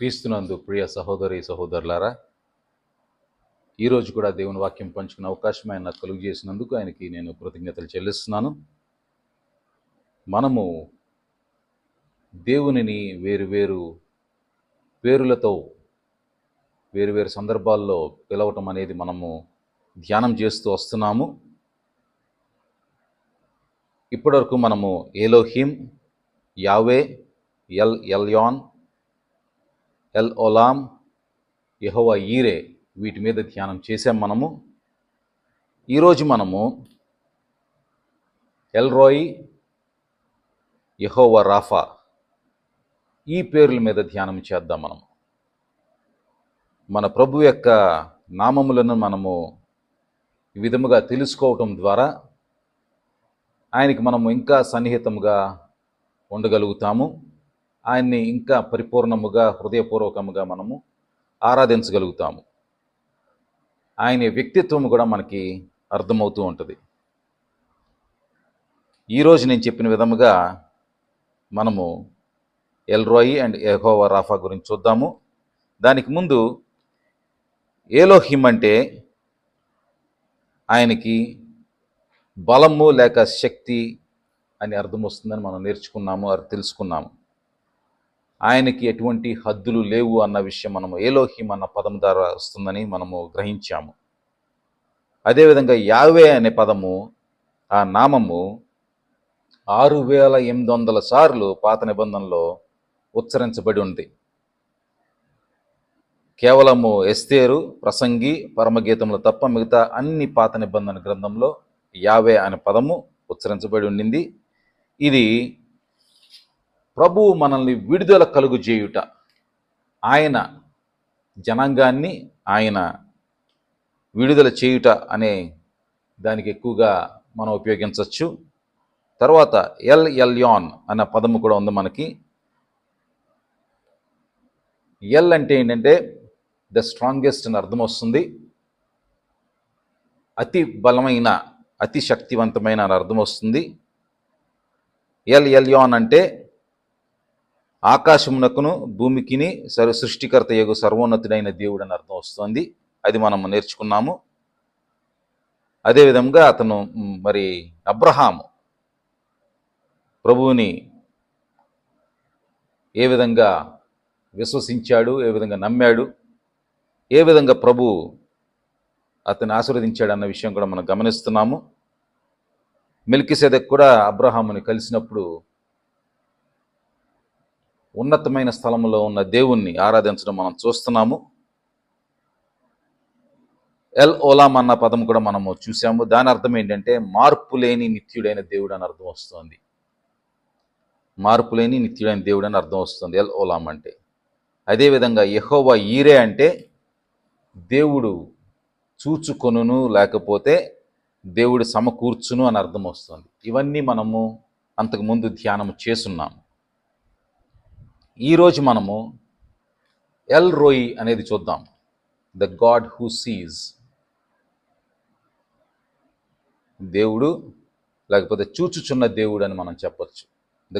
క్రీస్తునందు ప్రియ సహోదరి సహోదరులారా ఈరోజు కూడా దేవుని వాక్యం పంచుకునే అవకాశం ఆయన నాకు కలుగు చేసినందుకు ఆయనకి నేను కృతజ్ఞతలు చెల్లిస్తున్నాను. మనము దేవునిని వేరు వేరు పేరులతో వేరు వేరు సందర్భాల్లో పిలవటం అనేది మనము ధ్యానం చేస్తూ వస్తున్నాము. ఇప్పటివరకు మనము ఏలోహిం యావే ఎల్ ఎల్యాన్ ఎల్ ఓలాం యహోవా ఈరే వీటి మీద ధ్యానం చేసాం మనము. ఈరోజు మనము ఎల్ రోయ్ యెహోవా రాఫా ఈ పేర్ల మీద ధ్యానం చేద్దాం మనము. మన ప్రభు యొక్క నామములను మనము ఈ విధముగా తెలుసుకోవటం ద్వారా ఆయనకి మనము ఇంకా సన్నిహితంగా ఉండగలుగుతాము. ఆయన్ని ఇంకా పరిపూర్ణముగా హృదయపూర్వకముగా మనము ఆరాధించగలుగుతాము. ఆయన వ్యక్తిత్వం కూడా మనకి అర్థమవుతూ ఉంటుంది. ఈరోజు నేను చెప్పిన విధముగా మనము ఎల్రోయి అండ్ ఎహోవా రాఫా గురించి చూద్దాము. దానికి ముందు ఏలోహిమ్ అంటే ఆయనకి బలము లేక శక్తి అని అర్థం వస్తుందని మనం నేర్చుకున్నాము అది తెలుసుకున్నాము. ఆయనకి ఎటువంటి హద్దులు లేవు అన్న విషయం మనము ఏలోహిం అన్న పదం ద్వారా వస్తుందని మనము గ్రహించాము. అదేవిధంగా యావే అనే పదము ఆ నామము ఆరు వేల ఎనిమిది వందల సార్లు పాత నిబంధనలో ఉచ్చరించబడి ఉంది. కేవలము ఎస్తేరు ప్రసంగి పరమగీతములు తప్ప మిగతా అన్ని పాత నిబంధన గ్రంథంలో యావే అనే పదము ఉచ్చరించబడి ఉండింది. ఇది ప్రభువు మనల్ని విడుదల కలుగు చేయుట. ఆయన జనాంగాన్ని ఆయన విడుదల చేయుట అనే దానికి ఎక్కువగా మనం ఉపయోగించవచ్చు. తర్వాత ఎల్ ఎల్యాన్ అన్న పదము కూడా ఉంది మనకి. ఎల్ అంటే ఏంటంటే ద స్ట్రాంగెస్ట్ అని అర్థం వస్తుంది. అతి బలమైన అతి శక్తివంతమైన అని అర్థం వస్తుంది. ఎల్ ఎల్యాన్ అంటే ఆకాశమునకును భూమికిని సర్వ సృష్టికర్త యొక్క సర్వోన్నతుడైన దేవుడు అని అర్థం వస్తుంది. అది మనం నేర్చుకున్నాము. అదేవిధంగా అతను మరి అబ్రహాము ప్రభువుని ఏ విధంగా విశ్వసించాడు ఏ విధంగా నమ్మాడు ఏ విధంగా ప్రభు అతన్ని ఆశీర్వదించాడు అన్న విషయం కూడా మనం గమనిస్తున్నాము. మెల్కిసెదక్ కూడా అబ్రహాముని కలిసినప్పుడు ఉన్నతమైన స్థలంలో ఉన్న దేవుణ్ణి ఆరాధించడం మనం చూస్తున్నాము. ఎల్ ఓలాం అన్న పదం కూడా మనము చూసాము దాని అర్థం ఏంటంటే మార్పు లేని నిత్యుడైన దేవుడు అని అర్థం వస్తుంది. మార్పు లేని నిత్యుడైన దేవుడు అని అర్థం వస్తుంది ఎల్ ఓలాం అంటే. అదేవిధంగా యహోవా ఈరే అంటే దేవుడు చూచుకొనును లేకపోతే దేవుడు సమకూర్చును అని అర్థం వస్తుంది. ఇవన్నీ మనము అంతకుముందు ధ్యానం చేస్తున్నాము. ఈరోజు మనము ఎల్ రోయి అనేది చూద్దాం. ద గాడ్ హూ సీజ్ దేవుడు లేకపోతే చూచుచున్న దేవుడు అని మనం చెప్పచ్చు.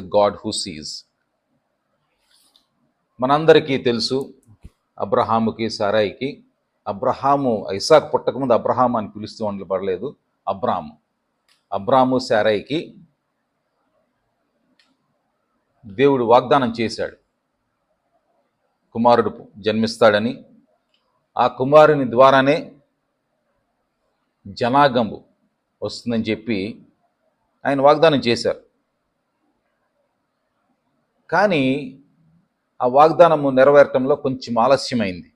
ద గాడ్ హూ సీజ్ మనందరికీ తెలుసు అబ్రహాముకి సారాయికి. అబ్రహాము ఐసాక్ పుట్టకముందు అబ్రహాము అని పిలుస్తూ ఉండబడలేదు. అబ్రాము. అబ్రాము సారాయికి దేవుడు వాగ్దానం చేశాడు. కుమారుడు జన్మిస్తాడని ఆ కుమారుని ద్వారానే జనాగంబు వస్తుందని చెప్పి ఆయన వాగ్దానం చేశారు. కానీ ఆ వాగ్దానము నెరవేరటంలో కొంచెం ఆలస్యమైంది.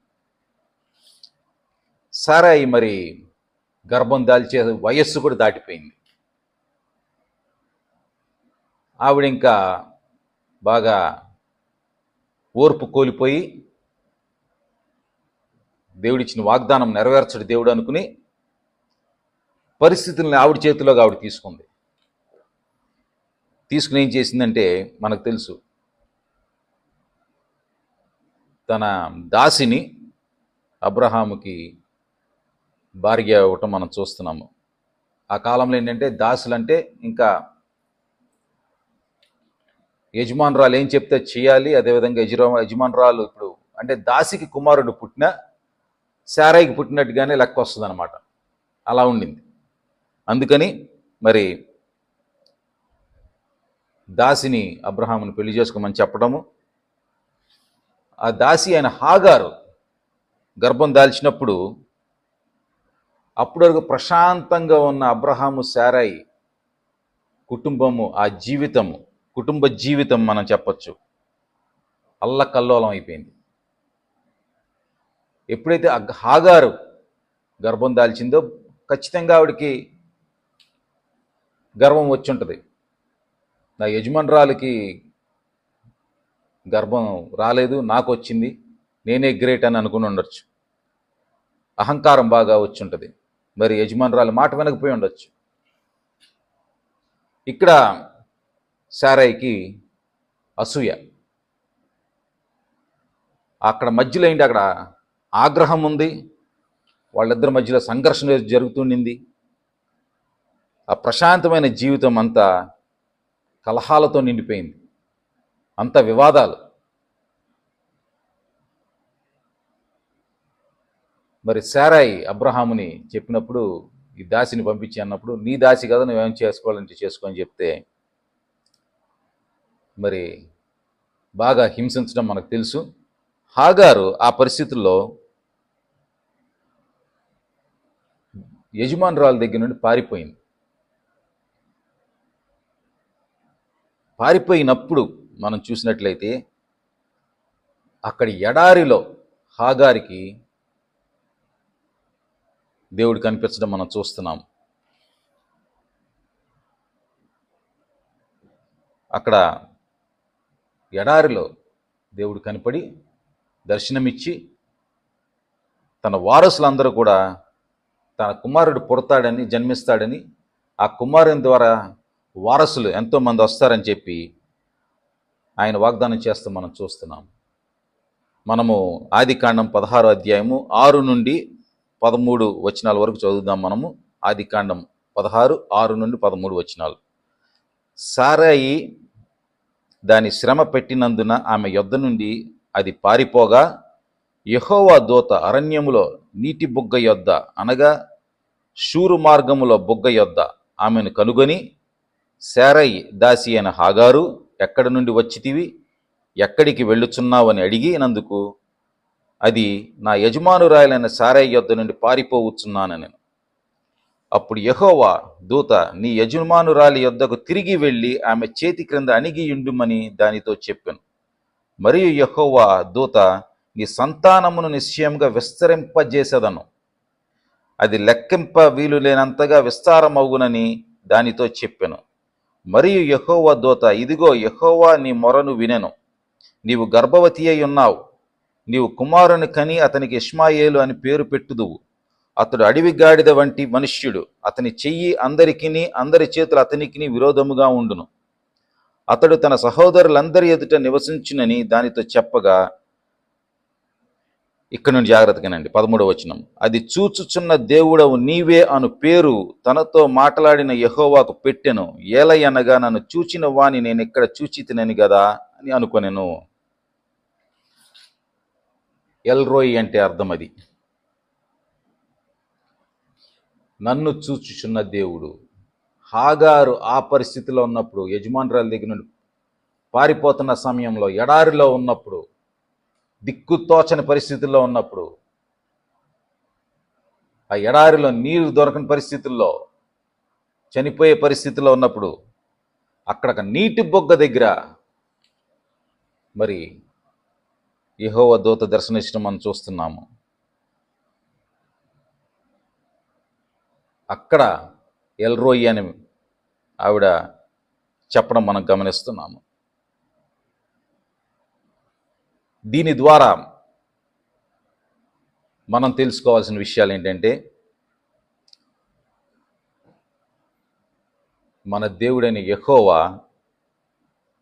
సారాయి మరి గర్భం దాల్చే వయస్సు కూడా దాటిపోయింది. ఆవిడ ఇంకా బాగా ఓర్పు కోల్పోయి దేవుడిచ్చిన వాగ్దానం నెరవేర్చడు దేవుడు అనుకుని పరిస్థితుల్ని ఆవిడ చేతిలోకి ఆవిడ తీసుకుంది. తీసుకుని ఏం చేసిందంటే మనకు తెలుసు. తన దాసిని అబ్రహాముకి భార్య ఇవ్వటం మనం చూస్తున్నాము. ఆ కాలంలో ఏంటంటే దాసులు అంటే ఇంకా యజమానురాలు ఏం చెప్తే చేయాలి అదేవిధంగా యజరా యజమానురాలు ఇప్పుడు అంటే దాసికి కుమారుడు పుట్టిన శారాయికి పుట్టినట్టుగానే లెక్క వస్తుంది అనమాట అలా ఉండింది. అందుకని మరి దాసిని అబ్రహాముని పెళ్ళి చేసుకోమని చెప్పడము. ఆ దాసి అయిన హాగారు గర్భం దాల్చినప్పుడు అప్పటి వరకు ప్రశాంతంగా ఉన్న అబ్రహాము శారాయి కుటుంబము ఆ జీవితము కుటుంబ జీవితం మనం చెప్పచ్చు. అల్లకల్లోలం అయిపోయింది. ఎప్పుడైతే హాగారు గర్భం దాల్చిందో ఖచ్చితంగా ఆవిడకి గర్వం వచ్చి ఉంటుంది నా యజమానురాలికి గర్భం రాలేదు నాకు వచ్చింది నేనే గ్రేట్ అని అనుకుని ఉండొచ్చు. అహంకారం బాగా వచ్చి ఉంటుంది మరి యజమానురాలు మాట వినకపోయి ఉండొచ్చు. ఇక్కడ సారాయికి అసూయ. అక్కడ మధ్యలో ఏంటి? అక్కడ ఆగ్రహం ఉంది. వాళ్ళిద్దరి మధ్యలో సంఘర్షణ జరుగుతుండింది. ఆ ప్రశాంతమైన జీవితం అంతా కలహాలతో నిండిపోయింది. అంత వివాదాలు. మరి శారాయి అబ్రహాముని చెప్పినప్పుడు ఈ దాసిని పంపించి అన్నప్పుడు నీ దాసి కదా నువ్వేం చేసుకోవాలంటే చేసుకో అని చెప్తే మరి బాగా హింసించడం మనకు తెలుసు. హాగారు ఆ పరిస్థితుల్లో యజమానురాల దగ్గర నుండి పారిపోయింది. పారిపోయినప్పుడు మనం చూసినట్లయితే అక్కడి ఎడారిలో హాగారికి దేవుడు కనిపించడం మనం చూస్తున్నాం. అక్కడ ఎడారిలో దేవుడు కనపడి దర్శనమిచ్చి తన వారసులందరూ కూడా తన కుమారుడు పుడతాడని జన్మిస్తాడని ఆ కుమారుని ద్వారా వారసులు ఎంతోమంది వస్తారని చెప్పి ఆయన వాగ్దానం చేస్తూ మనం చూస్తున్నాం. మనము ఆది కాండం అధ్యాయము ఆరు నుండి పదమూడు వచనాల వరకు చదువుదాం మనము. ఆది కాండం పదహారు ఆరు నుండి పదమూడు వచనాలు. సారాయి దాని శ్రమ పెట్టినందున ఆమె యొద్ద నుండి అది పారిపోగా యహోవా దూత అరణ్యములో నీటి బుగ్గ యొద్ద అనగా శూరు మార్గములో బుగ్గ యొద్ద ఆమెను కనుగొని శారయి దాసి అయిన హాగారు ఎక్కడి నుండి వచ్చితివి? ఎక్కడికి వెళ్ళుచున్నావని అడిగినందుకు అది నా యజమానురాయలైన సారయ్య యొద్ద నుండి పారిపోవచ్చున్నాను నేను అప్పుడు యహోవా దూత నీ యజమానురాలి యొద్దకు తిరిగి వెళ్ళి ఆమె చేతి క్రింద అణిగియుండుమని దానితో చెప్పాను. మరియు యహోవా దూత నీ సంతానమును నిశ్చయంగా విస్తరింపజేసేదను. అది లెక్కింప వీలు లేనంతగా విస్తారమవునని దానితో చెప్పాను. మరియు యహోవా దూత ఇదిగో యహోవా నీ మొరను వినెను. నీవు గర్భవతి అయి ఉన్నావు. నీవు కుమారుని కని అతనికి ఇష్మాయేలు అని పేరు పెట్టుదువు. అతడు అడవి గాడిద వంటి మనుష్యుడు. అతని చెయ్యి అందరికిని అందరి చేతులు అతనికిని విరోధముగా ఉండును. అతడు తన సహోదరులందరి ఎదుట నివసించునని దానితో చెప్పగా ఇక్కడ నుండి జాగ్రత్తగానండి పదమూడవ వచనం. అది చూచుచున్న దేవుడవు నీవే అను పేరు తనతో మాట్లాడిన యహోవాకు పెట్టెను. ఏలయనగా నన్ను చూచిన వాణి నేను ఇక్కడ చూచితినని కదా అని అనుకొనెను. ఎల్రోయి అంటే అర్థం అది నన్ను చూచుచున్న దేవుడు. హాగారు ఆ పరిస్థితిలో ఉన్నప్పుడు యజమానురాల దగ్గర నుండి పారిపోతున్న సమయంలో ఎడారిలో ఉన్నప్పుడు దిక్కుతోచని పరిస్థితుల్లో ఉన్నప్పుడు ఆ ఎడారిలో నీరు దొరకని పరిస్థితుల్లో చనిపోయే పరిస్థితిలో ఉన్నప్పుడు అక్కడ ఒక నీటి బొగ్గ దగ్గర మరి యహోవ దూత దర్శనించడం మనం చూస్తున్నాము. అక్కడ ఎల్రోయి అని ఆవిడ చెప్పడం మనం గమనిస్తున్నాము. దీని ద్వారా మనం తెలుసుకోవాల్సిన విషయాలు ఏంటంటే మన దేవుడైన యహోవా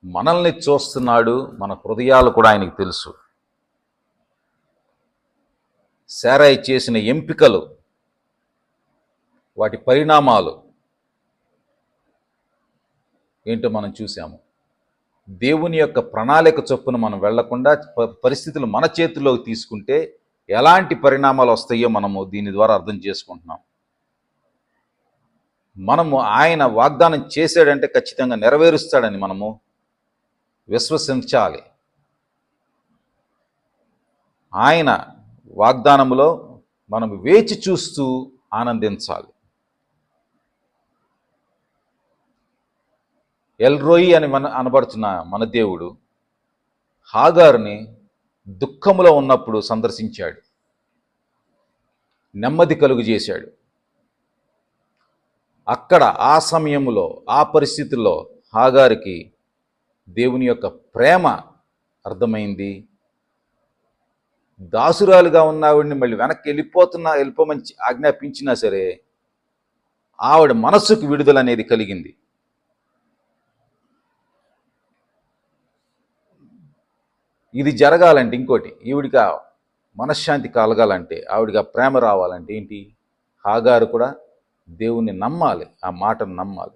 మనల్ని చూస్తున్నాడు మన హృదయాలు కూడా ఆయనకు తెలుసు. శారాయి చేసిన ఎంపికలు వాటి పరిణామాలు ఏంటో మనం చూసాము దేవుని యొక్క ప్రణాళిక చొప్పున మనం వెళ్ళకుండా ప- పరిస్థితులు మన చేతుల్లోకి తీసుకుంటే ఎలాంటి పరిణామాలు వస్తాయో మనము దీని ద్వారా అర్థం చేసుకుంటున్నాం. మనము ఆయన వాగ్దానం చేశాడంటే ఖచ్చితంగా నెరవేరుస్తాడని మనము విశ్వసించాలి. ఆయన వాగ్దానములో మనం వేచి చూస్తూ ఆనందించాలి. ఎల్రోయి అని మన అనబడుతున్న మన దేవుడు హాగారుని దుఃఖములో ఉన్నప్పుడు సందర్శించాడు. నెమ్మది కలుగు చేశాడు. అక్కడ ఆ సమయంలో ఆ పరిస్థితుల్లో హాగారికి దేవుని యొక్క ప్రేమ అర్థమైంది. దాసురాలుగా ఉన్న ఆవిడని మళ్ళీ వెనక్కి వెళ్ళిపోతున్నా వెళ్ళిపోమని ఆజ్ఞాపించినా సరే ఆవిడ మనస్సుకు విడుదల అనేది కలిగింది. ఇది జరగాలంటే ఇంకోటి ఈవిడికి మనశ్శాంతి కలగాలంటే ఆవిడికి ఆ ప్రేమ రావాలంటే ఏంటి? హాగారు కూడా దేవుణ్ణి నమ్మాలి ఆ మాటను నమ్మాలి.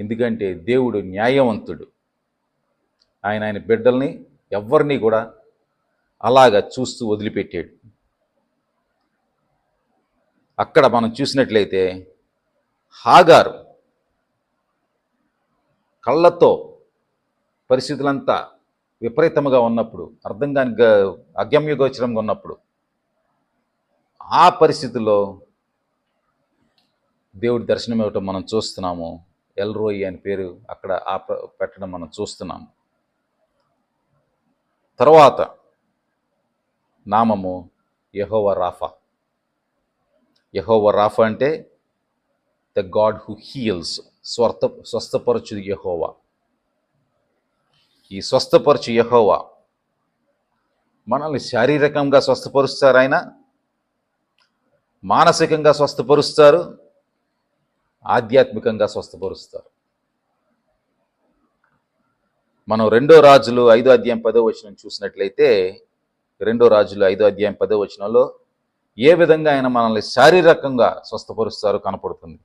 ఎందుకంటే దేవుడు న్యాయవంతుడు. ఆయన ఆయన బిడ్డల్ని ఎవరిని కూడా అలాగా చూస్తూ వదిలిపెట్టాడు. అక్కడ మనం చూసినట్లయితే హాగారు కళ్ళతో పరిస్థితులంతా విపరీతముగా ఉన్నప్పుడు అర్థం కాని గ- అగమ్యగోచరంగా ఉన్నప్పుడు ఆ పరిస్థితుల్లో దేవుడి దర్శనం ఇవ్వటం మనం చూస్తున్నాము. ఎల్రోయి అని పేరు అక్కడ ఆ పెట్టడం మనం చూస్తున్నాము. తర్వాత నామము యహోవ రాఫా. యహోవ రాఫా అంటే ద గాడ్ హూ హీల్స్ స్వర్త స్వస్థపరచు యహోవా. ఈ స్వస్థపరచు యహోవా. మనల్ని శారీరకంగా స్వస్థపరుస్తారు ఆయన? మానసికంగా స్వస్థపరుస్తారు. ఆధ్యాత్మికంగా స్వస్థపరుస్తారు. మనం రెండో రాజులు ఐదో అధ్యాయం పదో వచనం చూసినట్లయితే రెండో రాజులు ఐదో అధ్యాయం పదో వచనంలో ఏ విధంగా ఆయన మనల్ని శారీరకంగా స్వస్థపరుస్తారో కనపడుతుంది.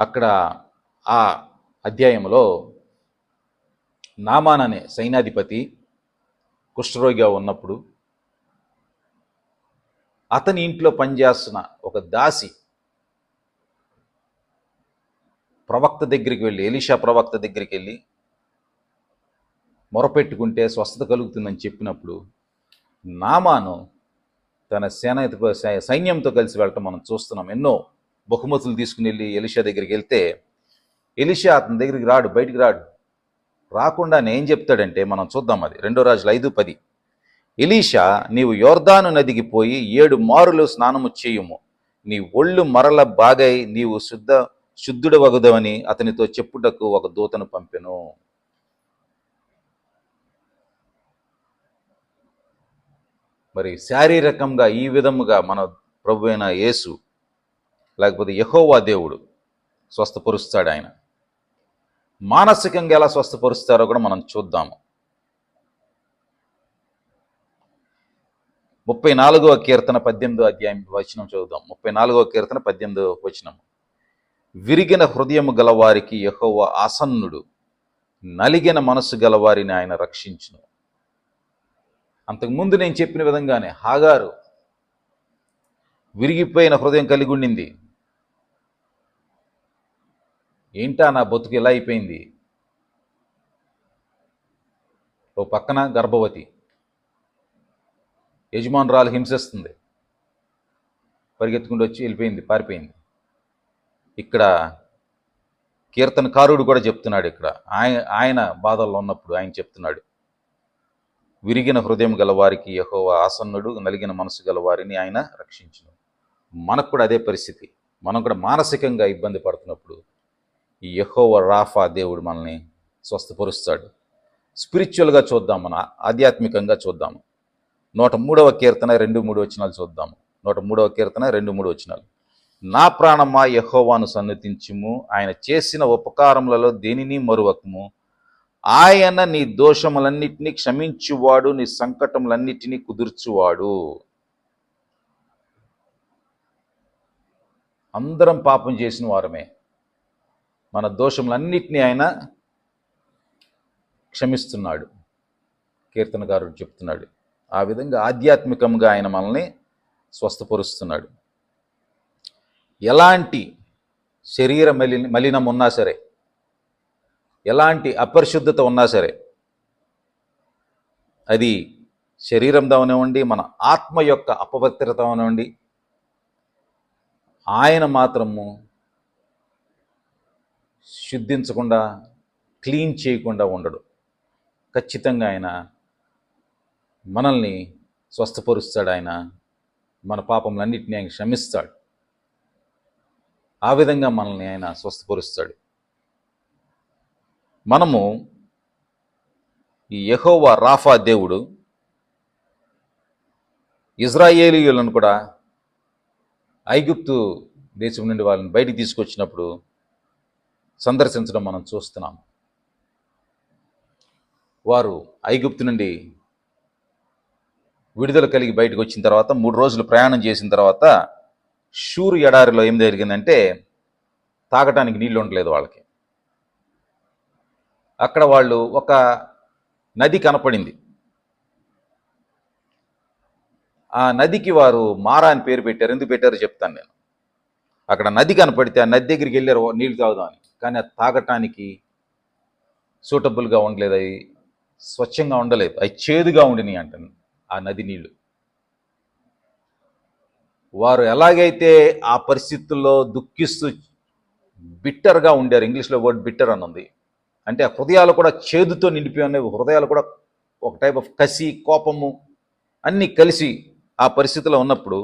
అక్కడ ఆ అధ్యాయంలో నామాన్ అనే సైన్యాధిపతి కుష్ఠరోగిగా ఉన్నప్పుడు అతని ఇంట్లో పనిచేస్తున్న ఒక దాసి ప్రవక్త దగ్గరికి వెళ్ళి ఎలీషా ప్రవక్త దగ్గరికి వెళ్ళి మొరపెట్టుకుంటే స్వస్థత కలుగుతుందని చెప్పినప్పుడు నామాను తన సేన సైన్యంతో కలిసి వెళ్ళటం మనం చూస్తున్నాం. ఎన్నో బహుమతులు తీసుకుని వెళ్ళి ఎలిషా దగ్గరికి వెళ్తే ఎలిషా అతని దగ్గరికి రాడు బయటికి రాడు. రాకుండా ఏం చెప్తాడంటే మనం చూద్దాం అది. రెండో రాజులు ఐదు పది. ఎలీషా నీవు యోర్దాను నదికి పోయి ఏడు మారులు స్నానము చేయుము. నీ ఒళ్ళు మరల బాగై నీవు శుద్ధ శుద్ధుడు వగుదవని అతనితో చెప్పుటకు ఒక దూతను పంపెను. మరి శారీరకంగా ఈ విధముగా మన ప్రభు అయిన యేసు లేకపోతే యహోవా దేవుడు స్వస్థపరుస్తాడు ఆయన. మానసికంగా ఎలా స్వస్థపరుస్తారో కూడా మనం చూద్దాము. ముప్పై నాలుగో కీర్తన పద్దెనిమిదో అధ్యాయం వచనం చదువుదాం. ముప్పై నాలుగో కీర్తన పద్దెనిమిదో వచనం. విరిగిన హృదయము గలవారికి యహోవ ఆసన్నుడు. నలిగిన మనస్సు గలవారిని ఆయన రక్షించును. అంతకుముందు నేను చెప్పిన విధంగానే హాగారు విరిగిపోయిన హృదయం కలిగి ఉండింది. ఏంటా నా బతుకు ఎలా అయిపోయింది? ఓ పక్కన గర్భవతి. యజమానురాలు హింసిస్తుంది. పరిగెత్తుకుంటూ వచ్చి వెళ్ళిపోయింది పారిపోయింది. ఇక్కడ కీర్తనకారుడు కూడా చెప్తున్నాడు ఇక్కడ. ఆయన ఆయన బాధల్లో ఉన్నప్పుడు ఆయన చెప్తున్నాడు. విరిగిన హృదయం గల వారికి యహోవ ఆసన్నుడు నలిగిన మనసు గల వారిని ఆయన రక్షించను. మనకు కూడా అదే పరిస్థితి. మనం కూడా మానసికంగా ఇబ్బంది పడుతున్నప్పుడు ఈ యహోవ రాఫా దేవుడు మనల్ని స్వస్థపరుస్తాడు. స్పిరిచువల్గా చూద్దాం మన ఆధ్యాత్మికంగా చూద్దాము. నూట మూడవ కీర్తన రెండు మూడు వచనాలు చూద్దాము. నూట మూడవ కీర్తన రెండు మూడు వచనాలు. నా ప్రాణమా యహోవాను సన్నతించుము ఆయన చేసిన ఉపకారములలో దేనిని మరువకము? ఆయన నీ దోషములన్నిటినీ క్షమించువాడు నీ సంకటములన్నిటినీ కుదుర్చువాడు. అందరం పాపం చేసిన వారమే. మన దోషములన్నిటినీ ఆయన క్షమిస్తున్నాడు. కీర్తనకారుడు చెప్తున్నాడు. ఆ విధంగా ఆధ్యాత్మికంగా ఆయన మనల్ని స్వస్థపరుస్తున్నాడు. ఎలాంటి శరీర మలి మలినం ఉన్నా సరే ఎలాంటి అపరిశుద్ధత ఉన్నా సరే అది శరీరంతో ఉండి మన ఆత్మ యొక్క అపవిత్రత అవనివ్వండి ఆయన మాత్రము శుద్ధించకుండా క్లీన్ చేయకుండా ఉండడు. ఖచ్చితంగా ఆయన మనల్ని స్వస్థపరుస్తాడు. ఆయన మన పాపములన్నింటినీ ఆయన క్షమిస్తాడు. ఆ విధంగా మనల్ని ఆయన స్వస్థపరుస్తాడు. మనము ఈ యహోవా రాఫా దేవుడు ఇజ్రాయేలీయులను కూడా ఐగుప్తు దేశం నుండి వాళ్ళని బయటికి తీసుకొచ్చినప్పుడు సందర్శించడం మనం చూస్తున్నాం. వారు ఐగుప్తు నుండి విడుదల కలిగి బయటకు వచ్చిన తర్వాత మూడు రోజులు ప్రయాణం చేసిన తర్వాత షూరు ఎడారిలో ఏం జరిగిందంటే తాగటానికి నీళ్ళు ఉండలేదు వాళ్ళకి. అక్కడ వాళ్ళు ఒక నది కనపడింది. ఆ నదికి వారు మారా అని పేరు పెట్టారు. ఎందుకు పెట్టారో చెప్తాను నేను. అక్కడ నది కనపడితే ఆ నది దగ్గరికి వెళ్ళారు నీళ్ళు తాగుదామని. కానీ అది తాగటానికి సూటబుల్గా ఉండలేదు. అవి స్వచ్ఛంగా ఉండలేదు. అవి చేదుగా ఉండినాయి అంటాను ఆ నది నీళ్ళు వారు ఎలాగైతే ఆ పరిస్థితుల్లో దుఃఖిస్తూ బిట్టర్గా ఉండారు ఇంగ్లీష్లో వర్డ్ బిట్టర్ అని ఉంది అంటే ఆ హృదయాలు కూడా చేదుతో నిండిపోయి ఉన్నాయి. హృదయాలు కూడా ఒక టైప్ ఆఫ్ కసి కోపము అన్నీ కలిసి ఆ పరిస్థితిలో ఉన్నప్పుడు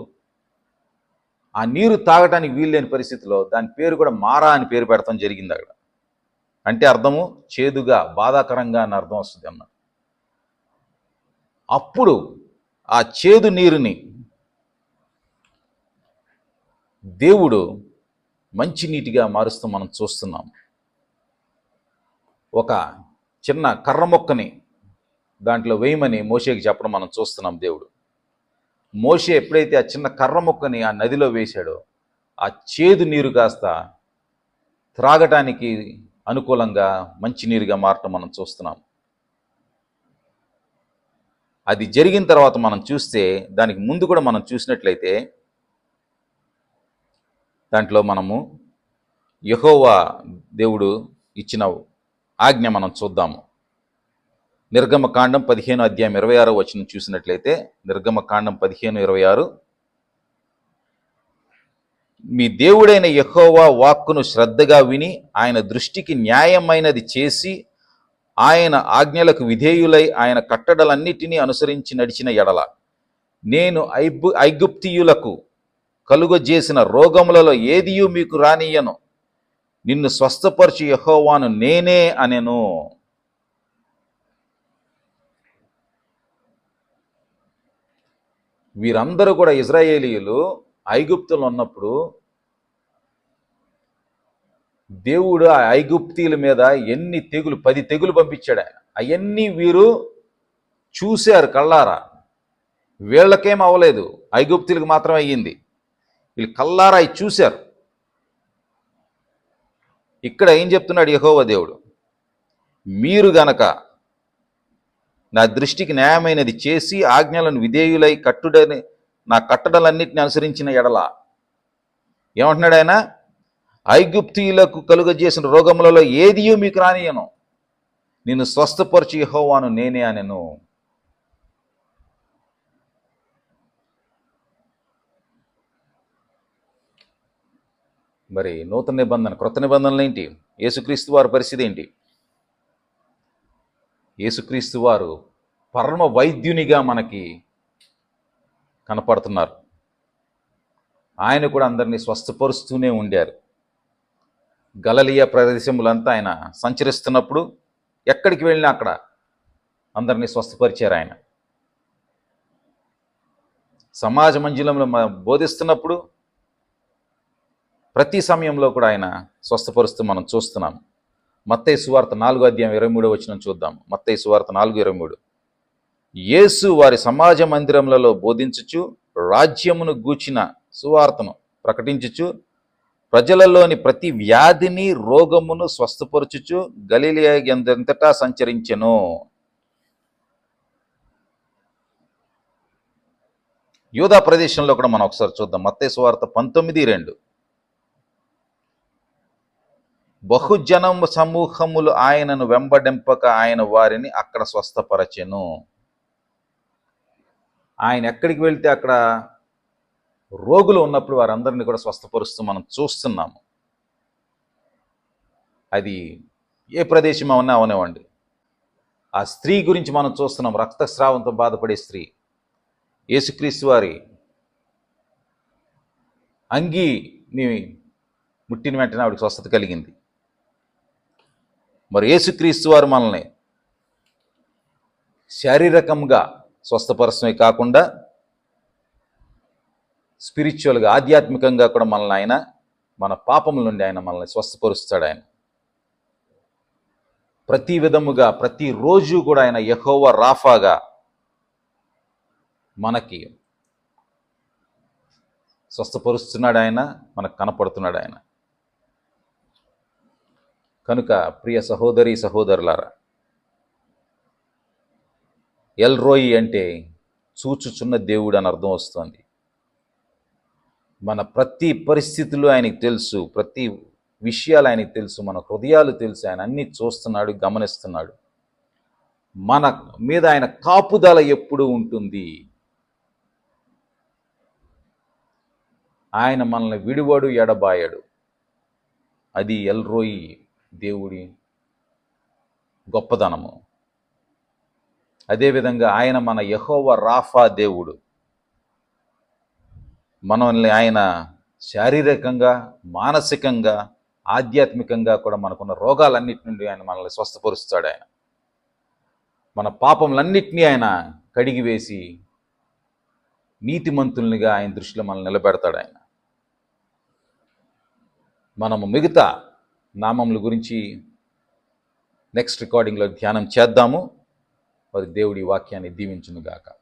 ఆ నీరు తాగటానికి వీల్లేని పరిస్థితిలో దాని పేరు కూడా మారా అని పేరు పెడతాం జరిగింది అక్కడ. అంటే అర్థము చేదుగా బాధాకరంగా అని అర్థం వస్తుంది అన్న. అప్పుడు ఆ చేదు నీరుని దేవుడు మంచి నీటిగా మారుస్తూ మనం చూస్తున్నాం. ఒక చిన్న కర్ర మొక్కని దాంట్లో వేయమని మోషేకి చెప్పడం మనం చూస్తున్నాం దేవుడు. మోషే ఎప్పుడైతే ఆ చిన్న కర్ర ముక్కని ఆ నదిలో వేశాడో ఆ చేదు నీరు కాస్త త్రాగటానికి అనుకూలంగా మంచి నీరుగా మారటం మనం చూస్తున్నాం. అది జరిగిన తర్వాత మనం చూస్తే దానికి ముందు కూడా మనం చూసినట్లయితే దాంట్లో మనము యహోవా దేవుడు ఇచ్చిన ఆజ్ఞ మనం చూద్దాము. నిర్గమ కాండం పదిహేను అధ్యాయం ఇరవై ఆరో వచ్చిన చూసినట్లయితే నిర్గమ కాండం పదిహేను ఇరవై ఆరు మీ దేవుడైన యహోవా వాక్కును శ్రద్ధగా విని ఆయన దృష్టికి న్యాయమైనది చేసి ఆయన ఆజ్ఞలకు విధేయులై ఆయన కట్టడలన్నిటినీ అనుసరించి నడిచిన ఎడల. నేను ఐబు ఐగుప్తియులకు కలుగజేసిన రోగములలో ఏదియూ మీకు రానియను నిన్ను స్వస్థపరచు యహోవాను నేనే అనెను. వీరందరూ కూడా ఇజ్రాయేలీలు ఐగుప్తులు ఉన్నప్పుడు దేవుడు ఆ ఐగుప్తీల మీద ఎన్ని తెగులు పది తెగులు పంపించాడు అవన్నీ వీరు చూశారు కళ్ళారా. వీళ్ళకేం అవ్వలేదు. ఐగుప్తీలకు మాత్రమే అయ్యింది. వీళ్ళు కల్లారా అవి చూశారు. ఇక్కడ ఏం చెప్తున్నాడు యహోవ దేవుడు? మీరు గనక నా దృష్టికి న్యాయమైనది చేసి ఆజ్ఞలను విధేయులై కట్టుడని నా కట్టడలన్నిటిని అనుసరించిన ఎడల. ఏమంటున్నాడు ఆయన? ఐగుప్తీయులకు కలుగజేసిన రోగములలో ఏదియూ మీకు రానియను. నిన్ను స్వస్థపరచు యెహోవాను నేనే అనెను. మరి నూతన నిబంధన క్రొత్త నిబంధనలు ఏంటి యేసుక్రీస్తు వారి పరిస్థితి ఏంటి? యేసుక్రీస్తు వారు పరమ వైద్యునిగా మనకి కనపడుతున్నారు. ఆయన కూడా అందరినీ స్వస్థపరుస్తూనే ఉండారు. గలలియ ప్రదేశములంతా ఆయన సంచరిస్తున్నప్పుడు ఎక్కడికి వెళ్ళినా అక్కడ అందరినీ స్వస్థపరిచారు ఆయన. సమాజ మంజులంలో బోధిస్తున్నప్పుడు ప్రతి సమయంలో కూడా ఆయన స్వస్థపరుస్తూ మనం చూస్తున్నాం. మత్తయ్య సువార్త నాలుగు అధ్యాయం ఇరవై మూడో వచ్చిన చూద్దాం. మత్తయ్య సువార్త నాలుగు ఇరవై మూడు. యేసు వారి సమాజ మందిరములలో బోధించుచు రాజ్యమును గూచిన సువార్తను ప్రకటించుచు ప్రజలలోని ప్రతి వ్యాధిని రోగమును స్వస్థపరచుచు గలీలియా ఎంతటా సంచరించెను. యూదా ప్రదేశంలో కూడా మనం ఒకసారి చూద్దాం. మత్తయి సువార్త పంతొమ్మిది రెండు. బహుజనం సమూహములు ఆయనను వెంబడింపక ఆయన వారిని అక్కడ స్వస్థపరచెను. ఆయన ఎక్కడికి వెళ్తే అక్కడ రోగులు ఉన్నప్పుడు వారందరినీ కూడా స్వస్థపరుస్తూ మనం చూస్తున్నాము. అది ఏ ప్రదేశం అవునా అవనివ్వండి. ఆ స్త్రీ గురించి మనం చూస్తున్నాం. రక్తస్రావంతో బాధపడే స్త్రీ. యేసుక్రీస్తు వారి అంగీని ముట్టిన వెంటనే ఆవిడకి స్వస్థత కలిగింది. మరి యేసుక్రీస్తు వారు మనల్ని శారీరకంగా స్వస్థపరచమే కాకుండా స్పిరిచువల్గా ఆధ్యాత్మికంగా కూడా మనల్ని ఆయన మన పాపముల నుండి ఆయన మనల్ని స్వస్థపరుస్తాడు ఆయన. ప్రతి విధముగా ప్రతిరోజు కూడా ఆయన యహోవ రాఫాగా మనకి స్వస్థపరుస్తున్నాడు ఆయన మనకు కనపడుతున్నాడు ఆయన. కనుక ప్రియ సహోదరి సహోదరులారా ఎల్ రోయి అంటే చూచుచున్న దేవుడు అని అర్థం వస్తుంది. మన ప్రతి పరిస్థితులు ఆయనకి తెలుసు ప్రతి విషయాలు ఆయనకు తెలుసు మన హృదయాలు తెలుసు ఆయన అన్నీ చూస్తున్నాడు గమనిస్తున్నాడు. మన మీద ఆయన కాపుదల ఎప్పుడు ఉంటుంది? ఆయన మనల్ని విడివాడు ఎడబాయడు. అది ఎల్రోయి దేవుడి గొప్పదనము. అదేవిధంగా ఆయన మన యహోవ రాఫా దేవుడు. మనల్ని ఆయన శారీరకంగా మానసికంగా ఆధ్యాత్మికంగా కూడా మనకున్న రోగాలన్నిటి నుండి ఆయన మనల్ని స్వస్థపరుస్తాడు ఆయన. మన పాపములన్నిటినీ ఆయన కడిగివేసి నీతిమంతుల్నిగా ఆయన దృష్టిలో మనల్ని నిలబెడతాడు ఆయన. మనము మిగతా నామముల గురించి నెక్స్ట్ రికార్డింగ్లో ధ్యానం చేద్దాము. మరి దేవుడి వాక్యాన్ని దీవించునుగాక.